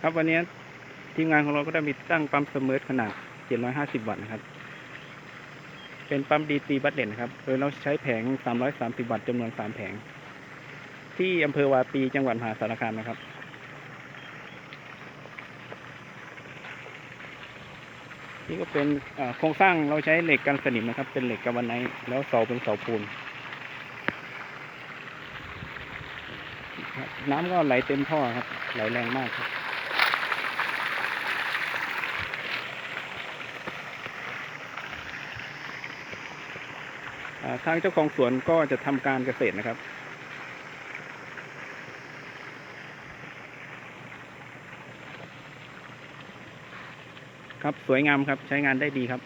ครับวันนี้ทีมงานของเราก็ได้มีตั้งปั๊มเสมอขนาด 750 วัตต์นะครับ เป็นปั๊มดีตีบัตเด่นนะครับ โดยเราใช้แผง 330 วัตต์จำนวน 3 แผง ที่อำเภอวาปีจังหวัดมหาสารคามนะครับนี่ก็เป็นโครงสร้างเราใช้เหล็กกันสนิมนะครับ เป็นเหล็กกาวาไนแล้วเสาเป็นเสาปูนน้ำก็ไหลเต็มท่อครับ ไหลแรงมากครับ ทางเจ้าของสวนก็จะทำการเกษตรนะครับ ครับสวยงามครับใช้งานได้ดีครับ